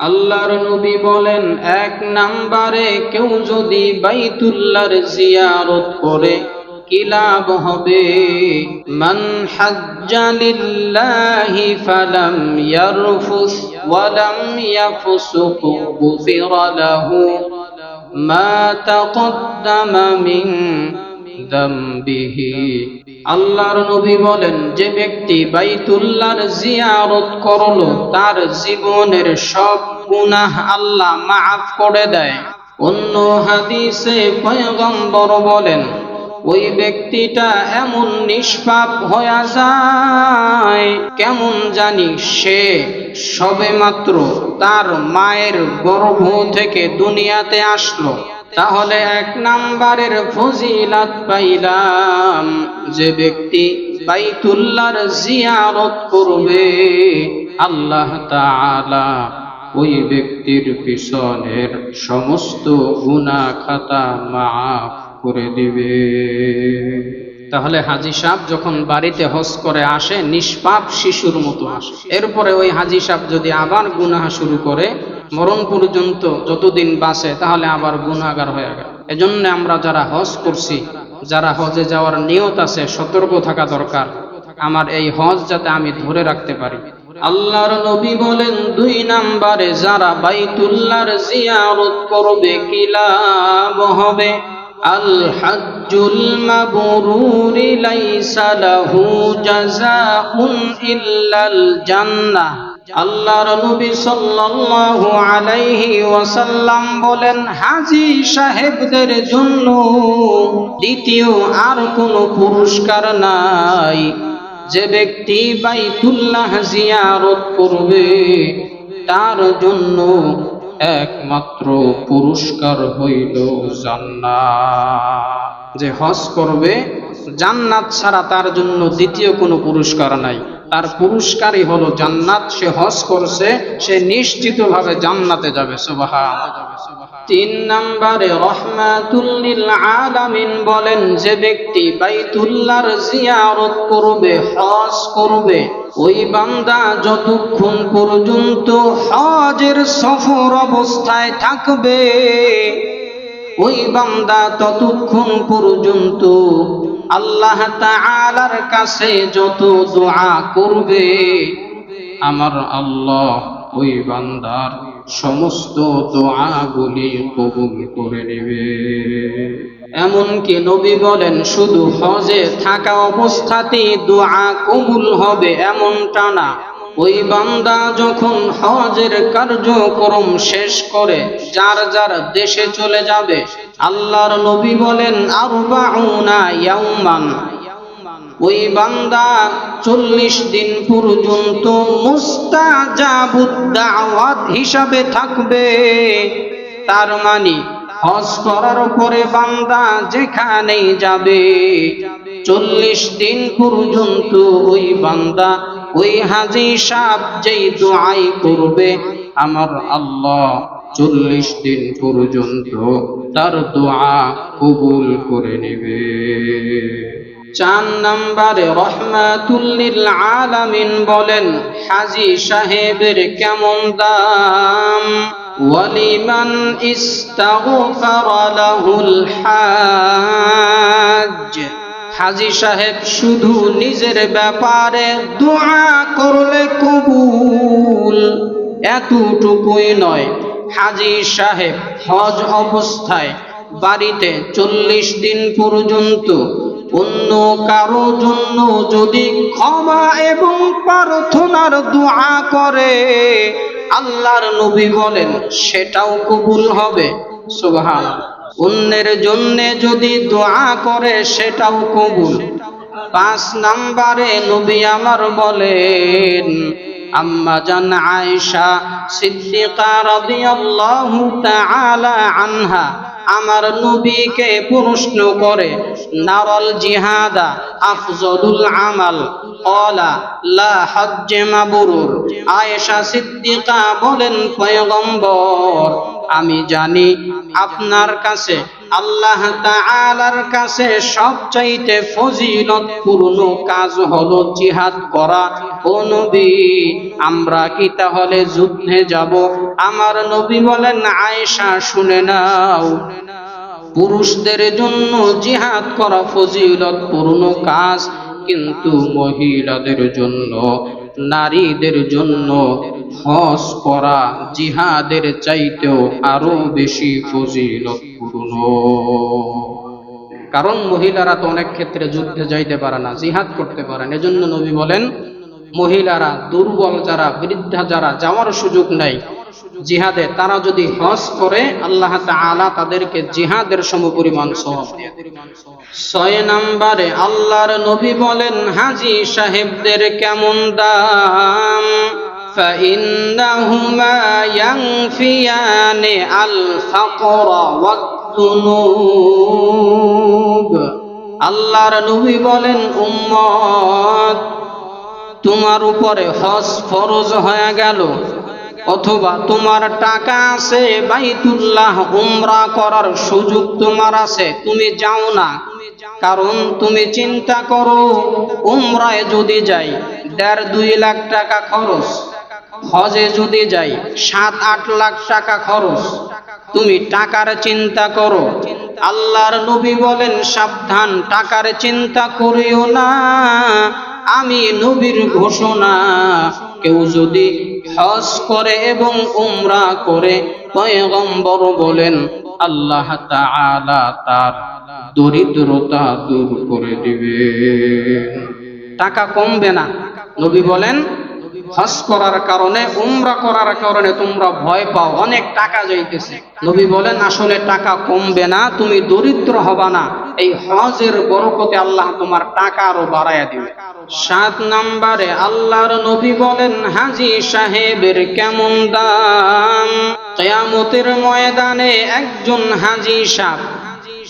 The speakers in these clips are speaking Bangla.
আল্লাহর নবী বলেন, এক নাম্বারে কেউ যদি বাইতুল্লাহর জিয়ারত করে, কি লাভ হবে? মান হাজ্জা লিল্লাহি ফালাম ইয়ারফুস ওয়ালাম ইয়াফসুক গুফিরা লাহু। মা তাকদ্দামা মিন দামবিহি। আল্লাহর নবী বলেন, যে ব্যক্তি বাইতুল্লাহর জিয়ারত করল, তার জীবনের সব গুনাহ আল্লাহ মাফ করে দেয়। অন্য হাদিসে পয়গম্বর বলেন, ওই ব্যক্তিটা এমন নিষ্পাপ হয়ে যায়, কেমন জানি সে সবে মাত্র তার মায়ের গর্ভ থেকে দুনিয়াতে আসলো। তাহলে এক নাম্বারের ফজিলাত পাইলাম যে ব্যক্তি বাইতুল্লাহর জিয়ারত করবে। আল্লাহ তাআলা ওই ব্যক্তির পিছনের সমস্ত গুনাহ খাতা মাফ করে দিবে। তাহলে হাজি সাহেব যখন বাড়িতে হজ করে আসে, নিষ্পাপ শিশুর মতো আসে। এরপরে ওই হাজি সাহেব যদি আবার গুনাহ শুরু করে, মরণ পর্যন্ত যতদিন বাঁচে, তাহলে আবার গুনাহগার হয়ে গেল। এজন্য আমরা যারা হজ করছি, যারা হজে যাওয়ার নিয়ত আছে, সতর্ক থাকা দরকার। আমার এই হজ যাতে আমি ধরে রাখতে পারি। আল্লাহর নবী বলেন, দুই নাম্বারে যারা বাইতুল্লাহর জিয়ারত করবে, কি লাভ হবে? আল হাজ্জুল মাবরুর লাইসা লাহু জাযাউন ইল্লাল জান্নাহ। আল্লাহর নবী সাল্লাল্লাহু আলাইহি ওয়াসাল্লাম বলেন, হাজী সাহেবদের জন্য দ্বিতীয় আর কোনো পুরস্কার নাই। যে ব্যক্তি বাইতুল্লাহ জিয়ারত করবে, তার জন্য একমাত্র পুরস্কার হইল জান্নাত। যে হজ করবে, জান্নাত ছাড়া তার জন্য দ্বিতীয় কোনো পুরস্কার নাই। তার পুরস্কারই হলো জান্নাত। সে হজ করছে, সে নিশ্চিতভাবে জান্নাতে যাবে সুবহান তিন নম্বরে রহমাতুল্লিল আলামিন বলেন, যে ব্যক্তি বাইতুল্লাহর জিয়ারত করবে, হজ করবে, ওই বান্দা যতক্ষণ পর্যন্ত হজের সফর অবস্থায় থাকবে, ওই বান্দা ততক্ষণ পর্যন্ত আল্লাহ তাআলার কাছে যত দোয়া করবে, আমার আল্লাহ ওই বান্দার সমস্ত দোয়াগুলি কবুল করে নেবে। এমনকি নবী বলেন, শুধু হজে থাকা অবস্থাতেই দোয়া কবুল হবে এমনটা না। ওই বান্দা যখন হজের কার্যক্রম শেষ করে, যার যার দেশে চলে যাবে, আল্লাহর নবী বলেন, আরবাউনা ইয়াউমান। ওই বান্দা চল্লিশ দিন পর্যন্ত মুস্তাজাবুদ্দাওয়াত হিসাবে থাকবে। তার মানে হজ করার পরে বান্দা যেখানেই যাবে, চল্লিশ দিন পর্যন্ত ওই বান্দা, ওই হাজি সাহ যেই দোয়াই করবে, আমার আল্লাহ চল্লিশ দিন পর্যন্ত তার দোয়া কবুল করে নেবে। চার নম্বরে রহমাতুল্লিল আলামিন বলেন, হাজি সাহেবের কেমন দাম? ওয়ালিমান ইস্তাগফার লাহুল হাজ। হাজি সাহেব শুধু নিজের ব্যাপারে দোয়া করলে কবুল, এতটুকুই নয়। হাজি সাহেব হজ অবস্থায় বাড়িতে চল্লিশ দিন পর্যন্ত অন্য কারও জন্য যদি ক্ষমা এবং প্রার্থনার দোয়া করে, আল্লাহর নবী বলেন, সেটাও কবুল হবে। সুবহান অন্যের জন্যে যদি দোয়া করে, সেটাও কবুল। পাঁচ নাম্বারে নবী আমার বলেন আম্মা জান আয়েশা সিদ্দিকা রাদিয়াল্লাহু তাআলা আনহা, আমার নবীকে প্রশ্ন করে, নারল জিহাদা আফজলুল আমাল? কলা লা হজ্জে মাবরুর। আয়েশা সিদ্দিকা বলেন, পয়গম্বর, আমি জানি আপনার কাছে আল্লাহ তাআলার কাছে সবচাইতে ফজিলতপূর্ণ কাজ হলো জিহাদ করা। ও নবী, আমরা কি তাহলে যুদ্ধে যাব? আমার নবী বলেন, আয়েশা, শুনে নাও। পুরুষদের জন্য জিহাদ করা ফজিলতপূর্ণ কাজ, কিন্তু মহিলাদের জন্য, নারীদের জন্য হজ করা জিহাদের চাইতেও আরও বেশি ফজিলতপূর্ণ কারণ মহিলারা তো অনেক ক্ষেত্রে যুদ্ধে যাইতে পারে না জিহাদ করতে পারে না এজন্য নবী বলেন মহিলারা দুর্বল যারা বৃদ্ধা যারা যাওয়ার সুযোগ নাই জিহাদে তারা যদি হজ করে আল্লাহ তাআলা তাদেরকে জিহাদের সমপরিমাণ সওয়াব দিয়ে দেন। ছয় নম্বরে আল্লাহর নবী বলেন হাজি সাহেবদের কেমন দাম فإنهما ينفيان الفقر আল্লাহর নবী বলেন, উম্মত, তোমার উপরে হজ ফরজ হয়ে গেল, অথবা তোমার টাকা আছে, বাইতুল্লাহ উমরা করার সুযোগ তোমার আছে, তুমি যাও না। কারণ তুমি চিন্তা করো, উমরায় যদি যাই, দেড় দুই লাখ টাকা খরচ। হজে যদি যাই, সাত, আট লাখ টাকা খরচ। তুমি টাকার চিন্তা করো। আল্লাহর নবী বলেন, সাবধান, টাকার চিন্তা করিও না। আমি নবীর ঘোষণা, কেউ যদি হজ করে এবং উমরা করে, পয়গম্বর বলেন, আল্লাহ তাআলা তার দরিদ্রতা দূর করে দিবেন। টাকা কমবে না। নবী বলেন হজ করার কারণে, উমরা করার কারণে তোমরা ভয় পাও, অনেক টাকা যাইতেছে। নবী বলেন, আসলে টাকা কমবে না, তুমি দরিদ্র হবা না। এই হজের বরকতে আল্লাহ তোমার টাকা আরও বাড়াইয়া দিবে। সাত নম্বরে আল্লাহর নবী বলেন, হাজি সাহেবের কেমন দাম? কেয়ামতের ময়দানে একজন হাজি সাহেব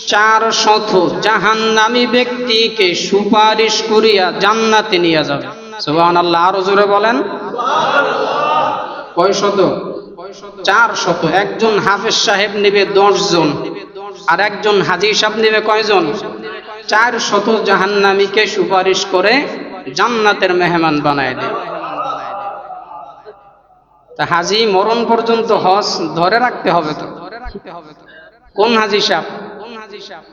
চার শত জাহান্নামী ব্যক্তিকে সুপারিশ করিয়া জান্নাতে নিয়ে যাবে। আল্লাহ আরও জোরে বলেন। কয় শত চার শত একজন হাফেজ সাহেব নেবে দশ জন আর একজন সাহেব নেবে কয়জন? চার শত জাহান্নামীকে সুপারিশ করে জান্নাতের মেহমান বানায় দেবে। তা হাজি মরণ পর্যন্ত হজ ধরে রাখতে হবে তো? কোন হাজি সাহেব কোন হাজি সাহেব?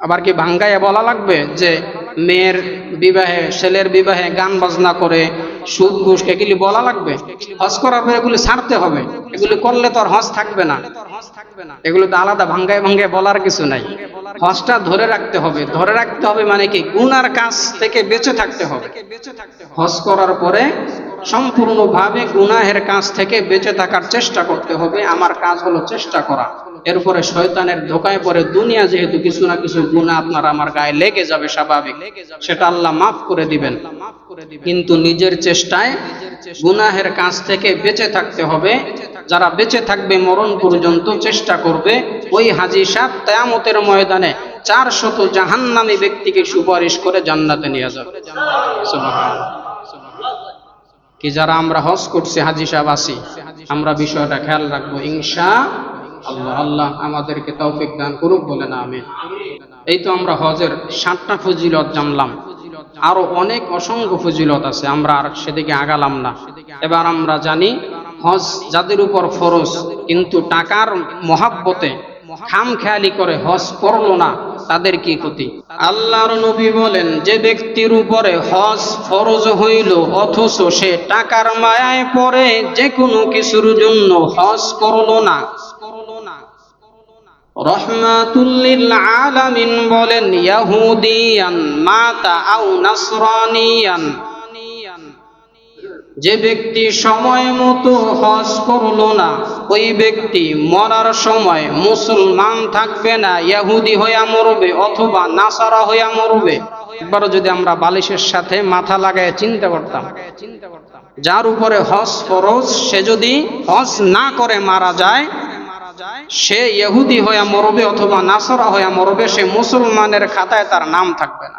আবার কি ভাঙ্গাইয়া বলা লাগবে যে মেয়ের বিবাহে, ছেলের বিবাহে গান বাজনা করে সুদ ঘুষ, এগুলি বলা লাগবে? হজ করার পর এগুলি ছাড়তে হবে। এগুলি করলে তো আর হজ থাকবে না। এগুলো তো আলাদা ভাঙ্গায় ভাঙ্গায় বলার কিছু নাই। হজটা ধরে রাখতে হবে। ধরে রাখতে হবে মানে কি? গুনার কাজ থেকে বেঁচে থাকতে হবে। হজ করার পরে সম্পূর্ণভাবে গুনাহের কাজ থেকে বেঁচে থাকার চেষ্টা করতে হবে। আমার কাজ হলো চেষ্টা করা। এরপরে শয়তানের ধোকায় পরে দুনিয়া যেহেতু কিছু না কিছু গুণা আপনার আমার গায়ে লেগে যাবে স্বাভাবিক। সেটা আল্লাহ মাফ করে দিবেন। কিন্তু নিজের চেষ্টায় গুনাহের কাজ থেকে বেঁচে থাকতে হবে। যারা বেঁচে থাকবে মরণ পর্যন্ত চেষ্টা করবে। ওই হাজি সাহ তেয়ামতের ময়দানে চার শত জাহান্নামী ব্যক্তিকে সুপারিশ করে জান্নাতে নিয়ে যাবে। কি যারা আমরা হজ করছি, হাজি সাহেব আছি, আমরা বিষয়টা খেয়াল রাখব। ইনশা আল্লাহ আল্লাহ আমাদেরকে তৌফিক দান করুক বলে না আমি এই তো আমরা হজের সাতটা ফজিলত জানলাম। আরও অনেক অসংখ্য ফজিলত আছে, আমরা আর সেদিকে আগালাম না। এবার আমরা জানি, হজ যাদের উপর ফরজ, কিন্তু টাকার মহাব্বতে খাম খেয়ালি করে হজ করল না তাদের কি ক্ষতি? আল্লাহর নবী বলেন, যে ব্যক্তির উপরে হজ ফরজ হইল, অথচ সে টাকার মায়ায় পড়ে, যে কোনো কিছুর জন্য হজ করল না। রহমাতুল্লিল আলামিন বলেন, ইয়াহুদিয়ান মাতা আও নাসরানিয়ান। যে ব্যক্তি সময় মতো হজ করল না, ওই ব্যক্তি মরার সময় মুসলমান থাকবে না ইহুদি হইয়া মরবে অথবা নাসারা হইয়া মরবে। একবারও যদি আমরা বালিশের সাথে মাথা লাগায় চিন্তা করতাম, যার উপরে হজ ফরজ, সে যদি হজ না করে মারা যায়, সে ইহুদি হইয়া মরবে অথবা নাসারা হইয়া মরবে, সে মুসলমানের খাতায় তার নাম থাকবে না।